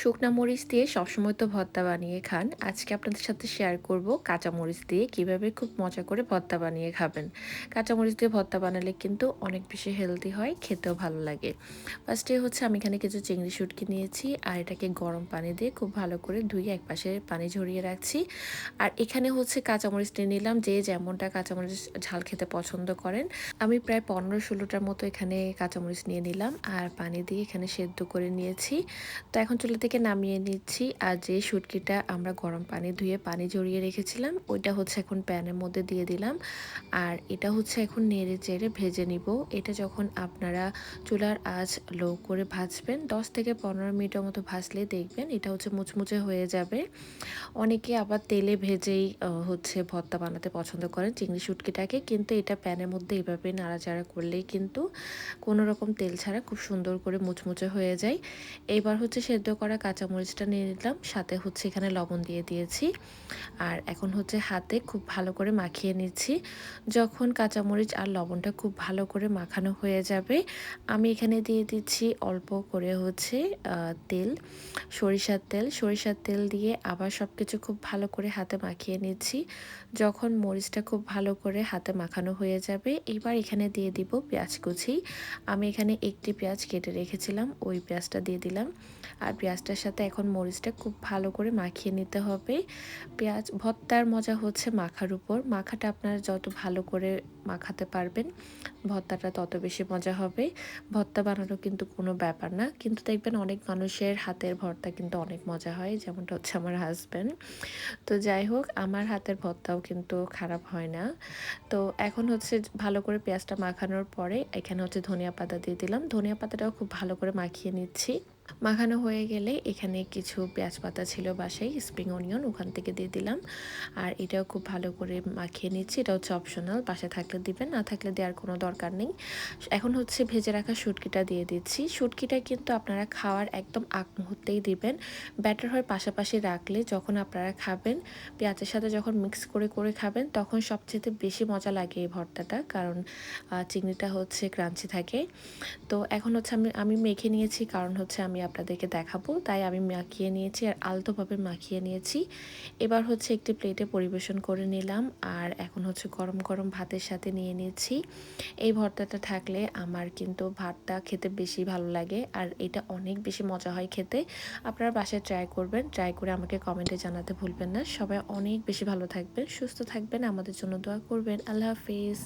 শুকনা মরিচ দিয়ে সবসময় তো ভর্তা বানিয়ে খান। আজকে আপনাদের সাথে শেয়ার করব কাঁচা মরিচ দিয়ে কীভাবে খুব মজা করে ভর্তা বানিয়ে খাবেন। কাঁচা মরিচ দিয়ে ভর্তা বানালে কিন্তু অনেক বেশি হেলদি হয়, খেতেও ভালো লাগে। ফার্স্টে হচ্ছে আমি এখানে কিছু চিংড়ি শুটকি নিয়েছি আর এটাকে গরম পানি দিয়ে খুব ভালো করে ধুয়ে এক পাশে পানি ঝরিয়ে রাখছি। আর এখানে হচ্ছে কাঁচামরিচ নিয়ে নিলাম, যে যেমনটা কাঁচামরিচ ঝাল খেতে পছন্দ করেন। আমি প্রায় পনেরো ষোলোটার মতো এখানে কাঁচামরিচ নিয়ে নিলাম আর পানি দিয়ে এখানে সেদ্ধ করে নিয়েছি। তো এখন চুলা থেকে নামিয়ে নিচ্ছি আর যে শুটকিটা আমরা গরম পানি ধুয়ে পানি জড়িয়ে রেখেছিলাম, ওইটা হচ্ছে এখন প্যানের মধ্যে দিয়ে দিলাম। আর এটা হচ্ছে এখন নেড়ে চেড়ে ভেজে নিব। এটা যখন আপনারা চুলার আঁচ লো করে ভাজবেন, দশ থেকে পনেরো মিনিটের মতো ভাজলে দেখবেন এটা হচ্ছে মুচমুচে হয়ে যাবে। অনেকে আবার তেলে ভেজেই হচ্ছে ভর্তা বানাতে পছন্দ করেন চিংড়ি শুটকিটাকে, কিন্তু এটা প্যানের মধ্যে এভাবে নাড়াচাড়া করলেই কিন্তু কোনো রকম তেল ছাড়া খুব সুন্দর করে মুচমুচে হয়ে যায়। এবার হচ্ছে সেদ্ধ করা কাঁচামরিচটা নিয়ে নিলাম, সাথে হচ্ছে এখানে লবণ দিয়ে দিয়েছি। আর এখন হচ্ছে হাতে খুব ভালো করে মাখিয়ে নিচ্ছি। যখন কাঁচামরিচ আর লবণটা খুব ভালো করে মাখানো হয়ে যাবে, আমি এখানে দিয়ে দিচ্ছি অল্প করে হচ্ছে তেল, সরিষার তেল। সরিষার তেল দিয়ে আবার সব কিছু খুব ভালো করে হাতে মাখিয়ে নিচ্ছি। যখন মরিচটা খুব ভালো করে হাতে মাখানো হয়ে যাবে, এবার এখানে দিয়ে দিব পেঁয়াজ কুচি। আমি এখানে একটি পেঁয়াজ কেটে রেখেছিলাম, ওই পেঁয়াজটা দিয়ে দিলাম। আর পেঁয়াজটার সাথে এখন মরিচটা খুব ভালো করে মাখিয়ে নিতে হবে। পেঁয়াজ, ভর্তার মজা হচ্ছে মাখার উপর। মাখাটা আপনারা যত ভালো করে মাখাতে পারবেন, ভর্তাটা তত বেশি মজা হবে। ভর্তা বানানো কিন্তু কোনো ব্যাপার না, কিন্তু দেখবেন অনেক মানুষের হাতের ভর্তা কিন্তু অনেক মজা হয়, যেমনটা হচ্ছে আমার হাজব্যান্ড তো যাই হোক, আমার হাতের ভর্তাও কিন্তু খারাপ হয় না। তো এখন হচ্ছে ভালো করে পেঁয়াজটা মাখানোর পরে এখানে হচ্ছে ধনিয়া পাতা দিয়ে দিলাম। ধনিয়া পাতাটাও খুব ভালো করে মাখিয়ে নিচ্ছি। মাখানো হয়ে গেলে এখানে কিছু পেঁয়াজ পাতা ছিল বাসায় স্প্রিং অনিয়ন ওখান থেকে দিয়ে দিলাম। আর এটাও খুব ভালো করে মাখিয়ে নিচ্ছি এটা হচ্ছে অপশনাল বাসায় থাকলে দিবেন, না থাকলে দেওয়ার কোনো দরকার নেই। এখন হচ্ছে ভেজে রাখা শুটকিটা দিয়ে দিচ্ছি। শুটকিটা কিন্তু আপনারা খাওয়ার একদম আগ মুহূর্তেই দিবেন। ব্যাটার হয় পাশাপাশি রাখলে যখন আপনারা খাবেন, পেঁয়াজের সাথে যখন মিক্স করে করে খাবেন, তখন সবচেয়ে বেশি মজা লাগে এই ভর্তাটা, কারণ চিংড়িটা হচ্ছে ক্রাঞ্চি থাকে। তো এখন হচ্ছে আমি আমি মেখে নিয়েছি, কারণ হচ্ছে আমি আপনাদেরকে দেখাবো। তাই আমি মাখিয়ে নিয়েছি আর আলতোভাবে মাখিয়ে নিয়েছি। এবার হচ্ছে একটি প্লেটে পরিবেশন করে নিলাম আর এখন হচ্ছে গরম গরম ভাতের সাথে নিয়ে নিয়েছি এই ভর্তাটা থাকলে আমার কিন্তু ভাতটা খেতে বেশি ভালো লাগে আর এটা অনেক বেশি মজা হয় খেতে। আপনারা বাসায় ট্রাই করবেন ট্রাই করে আমাকে কমেন্টে জানাতে ভুলবেন না। সবাই অনেক বেশি ভালো থাকবেন, সুস্থ থাকবেন। আমাদের জন্য দোয়া করবেন। আল্লাহ হাফিজ।